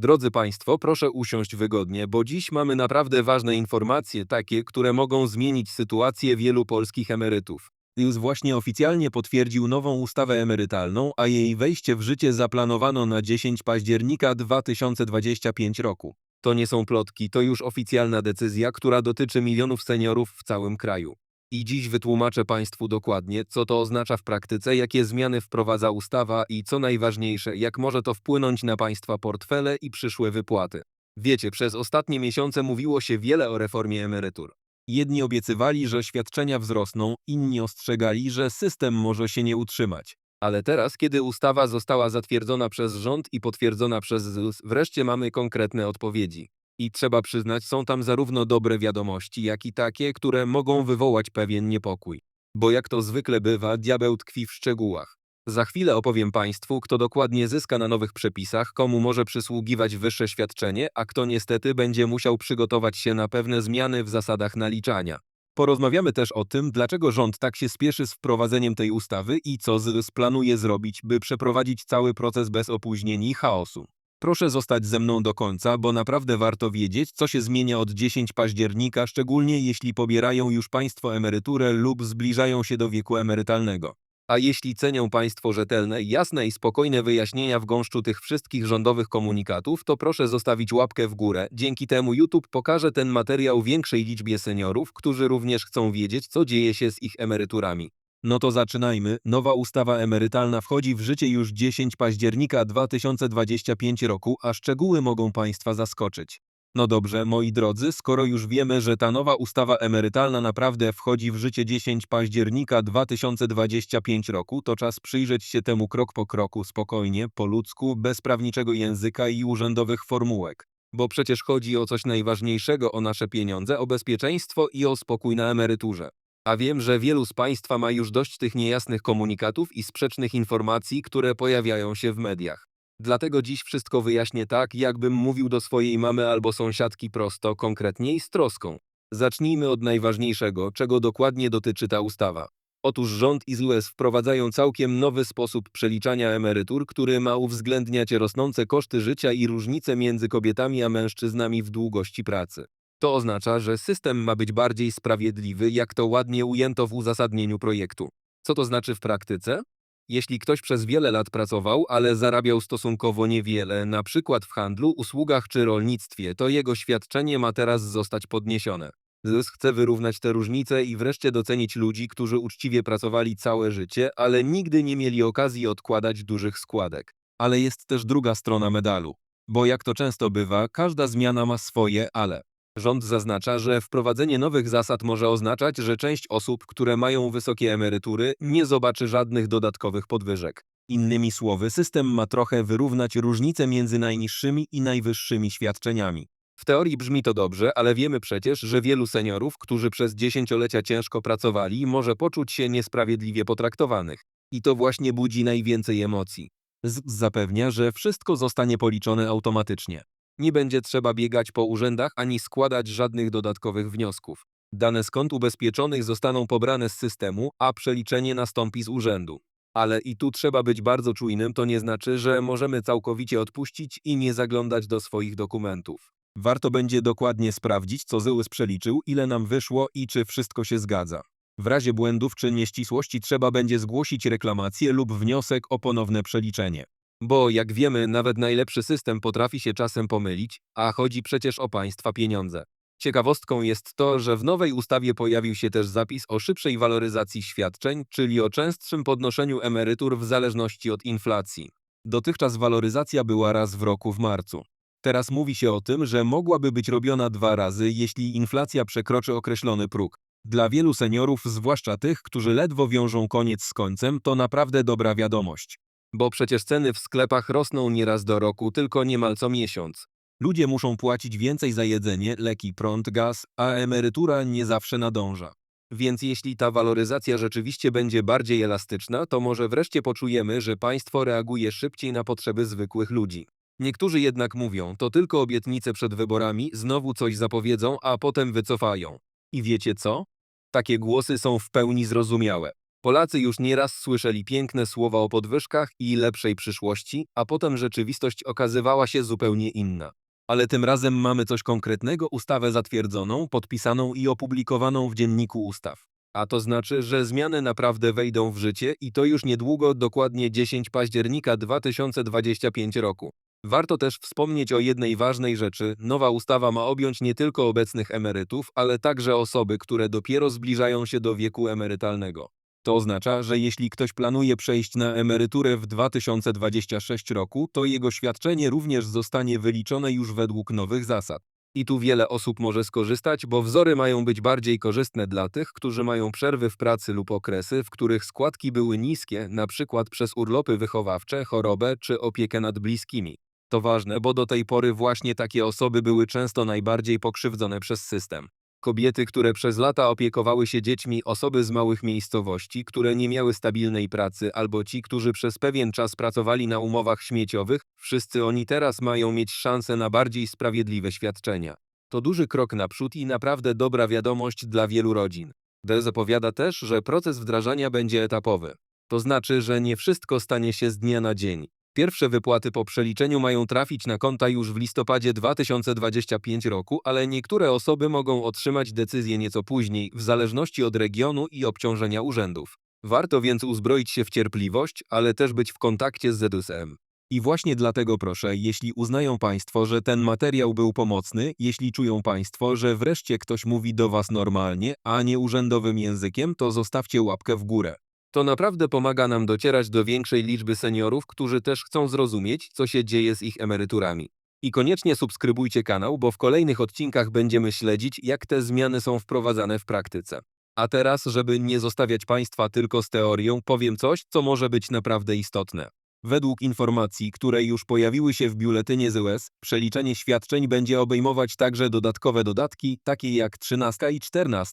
Drodzy Państwo, proszę usiąść wygodnie, bo dziś mamy naprawdę ważne informacje, takie, które mogą zmienić sytuację wielu polskich emerytów. Już właśnie oficjalnie potwierdził nową ustawę emerytalną, a jej wejście w życie zaplanowano na 10 października 2025 roku. To nie są plotki, to już oficjalna decyzja, która dotyczy milionów seniorów w całym kraju. I dziś wytłumaczę Państwu dokładnie, co to oznacza w praktyce, jakie zmiany wprowadza ustawa i co najważniejsze, jak może to wpłynąć na Państwa portfele i przyszłe wypłaty. Wiecie, przez ostatnie miesiące mówiło się wiele o reformie emerytur. Jedni obiecywali, że świadczenia wzrosną, inni ostrzegali, że system może się nie utrzymać. Ale teraz, kiedy ustawa została zatwierdzona przez rząd i potwierdzona przez ZUS, wreszcie mamy konkretne odpowiedzi. I trzeba przyznać, są tam zarówno dobre wiadomości, jak i takie, które mogą wywołać pewien niepokój. Bo jak to zwykle bywa, diabeł tkwi w szczegółach. Za chwilę opowiem Państwu, kto dokładnie zyska na nowych przepisach, komu może przysługiwać wyższe świadczenie, a kto niestety będzie musiał przygotować się na pewne zmiany w zasadach naliczania. Porozmawiamy też o tym, dlaczego rząd tak się spieszy z wprowadzeniem tej ustawy i co ZUS planuje zrobić, by przeprowadzić cały proces bez opóźnień i chaosu. Proszę zostać ze mną do końca, bo naprawdę warto wiedzieć, co się zmienia od 10 października, szczególnie jeśli pobierają już Państwo emeryturę lub zbliżają się do wieku emerytalnego. A jeśli cenią Państwo rzetelne, jasne i spokojne wyjaśnienia w gąszczu tych wszystkich rządowych komunikatów, to proszę zostawić łapkę w górę. Dzięki temu YouTube pokaże ten materiał większej liczbie seniorów, którzy również chcą wiedzieć, co dzieje się z ich emeryturami. No to zaczynajmy. Nowa ustawa emerytalna wchodzi w życie już 10 października 2025 roku, a szczegóły mogą Państwa zaskoczyć. No dobrze, moi drodzy, skoro już wiemy, że ta nowa ustawa emerytalna naprawdę wchodzi w życie 10 października 2025 roku, to czas przyjrzeć się temu krok po kroku, spokojnie, po ludzku, bez prawniczego języka i urzędowych formułek. Bo przecież chodzi o coś najważniejszego o nasze pieniądze, o bezpieczeństwo i o spokój na emeryturze. A wiem, że wielu z Państwa ma już dość tych niejasnych komunikatów i sprzecznych informacji, które pojawiają się w mediach. Dlatego dziś wszystko wyjaśnię tak, jakbym mówił do swojej mamy albo sąsiadki prosto, konkretnie i z troską. Zacznijmy od najważniejszego, czego dokładnie dotyczy ta ustawa. Otóż rząd i ZUS wprowadzają całkiem nowy sposób przeliczania emerytur, który ma uwzględniać rosnące koszty życia i różnice między kobietami a mężczyznami w długości pracy. To oznacza, że system ma być bardziej sprawiedliwy, jak to ładnie ujęto w uzasadnieniu projektu. Co to znaczy w praktyce? Jeśli ktoś przez wiele lat pracował, ale zarabiał stosunkowo niewiele, na przykład w handlu, usługach czy rolnictwie, to jego świadczenie ma teraz zostać podniesione. ZUS chce wyrównać te różnice i wreszcie docenić ludzi, którzy uczciwie pracowali całe życie, ale nigdy nie mieli okazji odkładać dużych składek. Ale jest też druga strona medalu. Bo jak to często bywa, każda zmiana ma swoje ale. Rząd zaznacza, że wprowadzenie nowych zasad może oznaczać, że część osób, które mają wysokie emerytury, nie zobaczy żadnych dodatkowych podwyżek. Innymi słowy, system ma trochę wyrównać różnice między najniższymi i najwyższymi świadczeniami. W teorii brzmi to dobrze, ale wiemy przecież, że wielu seniorów, którzy przez dziesięciolecia ciężko pracowali, może poczuć się niesprawiedliwie potraktowanych. I to właśnie budzi najwięcej emocji. Zapewnia, że wszystko zostanie policzone automatycznie. Nie będzie trzeba biegać po urzędach ani składać żadnych dodatkowych wniosków. Dane kont ubezpieczonych zostaną pobrane z systemu, a przeliczenie nastąpi z urzędu. Ale i tu trzeba być bardzo czujnym, to nie znaczy, że możemy całkowicie odpuścić i nie zaglądać do swoich dokumentów. Warto będzie dokładnie sprawdzić, co ZUS przeliczył, ile nam wyszło i czy wszystko się zgadza. W razie błędów czy nieścisłości trzeba będzie zgłosić reklamację lub wniosek o ponowne przeliczenie. Bo jak wiemy, nawet najlepszy system potrafi się czasem pomylić, a chodzi przecież o państwa pieniądze. Ciekawostką jest to, że w nowej ustawie pojawił się też zapis o szybszej waloryzacji świadczeń, czyli o częstszym podnoszeniu emerytur w zależności od inflacji. Dotychczas waloryzacja była raz w roku w marcu. Teraz mówi się o tym, że mogłaby być robiona dwa razy, jeśli inflacja przekroczy określony próg. Dla wielu seniorów, zwłaszcza tych, którzy ledwo wiążą koniec z końcem, to naprawdę dobra wiadomość. Bo przecież ceny w sklepach rosną nieraz do roku, tylko niemal co miesiąc. Ludzie muszą płacić więcej za jedzenie, leki, prąd, gaz, a emerytura nie zawsze nadąża. Więc jeśli ta waloryzacja rzeczywiście będzie bardziej elastyczna, to może wreszcie poczujemy, że państwo reaguje szybciej na potrzeby zwykłych ludzi. Niektórzy jednak mówią, to tylko obietnice przed wyborami, znowu coś zapowiedzą, a potem wycofają. I wiecie co? Takie głosy są w pełni zrozumiałe. Polacy już nieraz słyszeli piękne słowa o podwyżkach i lepszej przyszłości, a potem rzeczywistość okazywała się zupełnie inna. Ale tym razem mamy coś konkretnego, ustawę zatwierdzoną, podpisaną i opublikowaną w Dzienniku Ustaw. A to znaczy, że zmiany naprawdę wejdą w życie i to już niedługo, dokładnie 10 października 2025 roku. Warto też wspomnieć o jednej ważnej rzeczy. Nowa ustawa ma objąć nie tylko obecnych emerytów, ale także osoby, które dopiero zbliżają się do wieku emerytalnego. To oznacza, że jeśli ktoś planuje przejść na emeryturę w 2026 roku, to jego świadczenie również zostanie wyliczone już według nowych zasad. I tu wiele osób może skorzystać, bo wzory mają być bardziej korzystne dla tych, którzy mają przerwy w pracy lub okresy, w których składki były niskie, przykład przez urlopy wychowawcze, chorobę czy opiekę nad bliskimi. To ważne, bo do tej pory właśnie takie osoby były często najbardziej pokrzywdzone przez system. Kobiety, które przez lata opiekowały się dziećmi, osoby z małych miejscowości, które nie miały stabilnej pracy, albo ci, którzy przez pewien czas pracowali na umowach śmieciowych, wszyscy oni teraz mają mieć szansę na bardziej sprawiedliwe świadczenia. To duży krok naprzód i naprawdę dobra wiadomość dla wielu rodzin. D zapowiada też, że proces wdrażania będzie etapowy. To znaczy, że nie wszystko stanie się z dnia na dzień. Pierwsze wypłaty po przeliczeniu mają trafić na konta już w listopadzie 2025 roku, ale niektóre osoby mogą otrzymać decyzję nieco później, w zależności od regionu i obciążenia urzędów. Warto więc uzbroić się w cierpliwość, ale też być w kontakcie z ZUSM. I właśnie dlatego proszę, jeśli uznają Państwo, że ten materiał był pomocny, jeśli czują Państwo, że wreszcie ktoś mówi do Was normalnie, a nie urzędowym językiem, to zostawcie łapkę w górę. To naprawdę pomaga nam docierać do większej liczby seniorów, którzy też chcą zrozumieć, co się dzieje z ich emeryturami. I koniecznie subskrybujcie kanał, bo w kolejnych odcinkach będziemy śledzić, jak te zmiany są wprowadzane w praktyce. A teraz, żeby nie zostawiać Państwa tylko z teorią, powiem coś, co może być naprawdę istotne. Według informacji, które już pojawiły się w biuletynie ZUS, przeliczenie świadczeń będzie obejmować także dodatkowe dodatki, takie jak 13 i 14.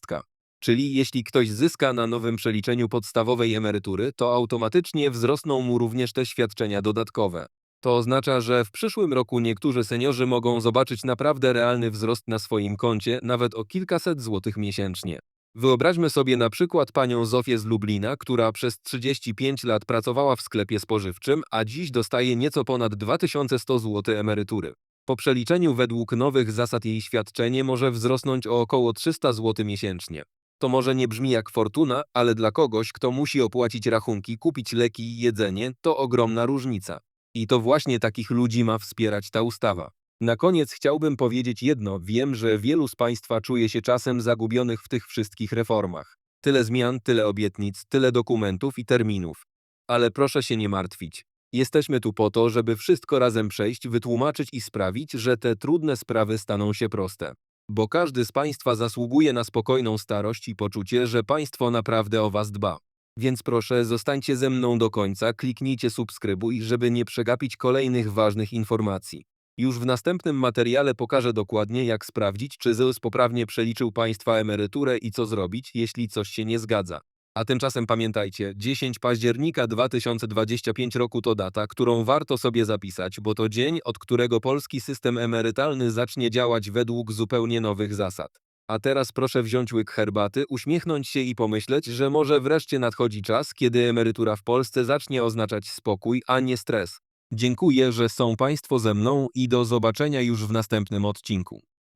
Czyli jeśli ktoś zyska na nowym przeliczeniu podstawowej emerytury, to automatycznie wzrosną mu również te świadczenia dodatkowe. To oznacza, że w przyszłym roku niektórzy seniorzy mogą zobaczyć naprawdę realny wzrost na swoim koncie, nawet o kilkaset złotych miesięcznie. Wyobraźmy sobie na przykład panią Zofię z Lublina, która przez 35 lat pracowała w sklepie spożywczym, a dziś dostaje nieco ponad 2100 zł emerytury. Po przeliczeniu według nowych zasad jej świadczenie może wzrosnąć o około 300 zł miesięcznie. To może nie brzmi jak fortuna, ale dla kogoś, kto musi opłacić rachunki, kupić leki i jedzenie, to ogromna różnica. I to właśnie takich ludzi ma wspierać ta ustawa. Na koniec chciałbym powiedzieć jedno: wiem, że wielu z Państwa czuje się czasem zagubionych w tych wszystkich reformach. Tyle zmian, tyle obietnic, tyle dokumentów i terminów. Ale proszę się nie martwić. Jesteśmy tu po to, żeby wszystko razem przejść, wytłumaczyć i sprawić, że te trudne sprawy staną się proste. Bo każdy z Państwa zasługuje na spokojną starość i poczucie, że państwo naprawdę o Was dba. Więc proszę, zostańcie ze mną do końca, kliknijcie subskrybuj, żeby nie przegapić kolejnych ważnych informacji. Już w następnym materiale pokażę dokładnie, jak sprawdzić, czy ZUS poprawnie przeliczył Państwa emeryturę i co zrobić, jeśli coś się nie zgadza. A tymczasem pamiętajcie, 10 października 2025 roku to data, którą warto sobie zapisać, bo to dzień, od którego polski system emerytalny zacznie działać według zupełnie nowych zasad. A teraz proszę wziąć łyk herbaty, uśmiechnąć się i pomyśleć, że może wreszcie nadchodzi czas, kiedy emerytura w Polsce zacznie oznaczać spokój, a nie stres. Dziękuję, że są Państwo ze mną i do zobaczenia już w następnym odcinku.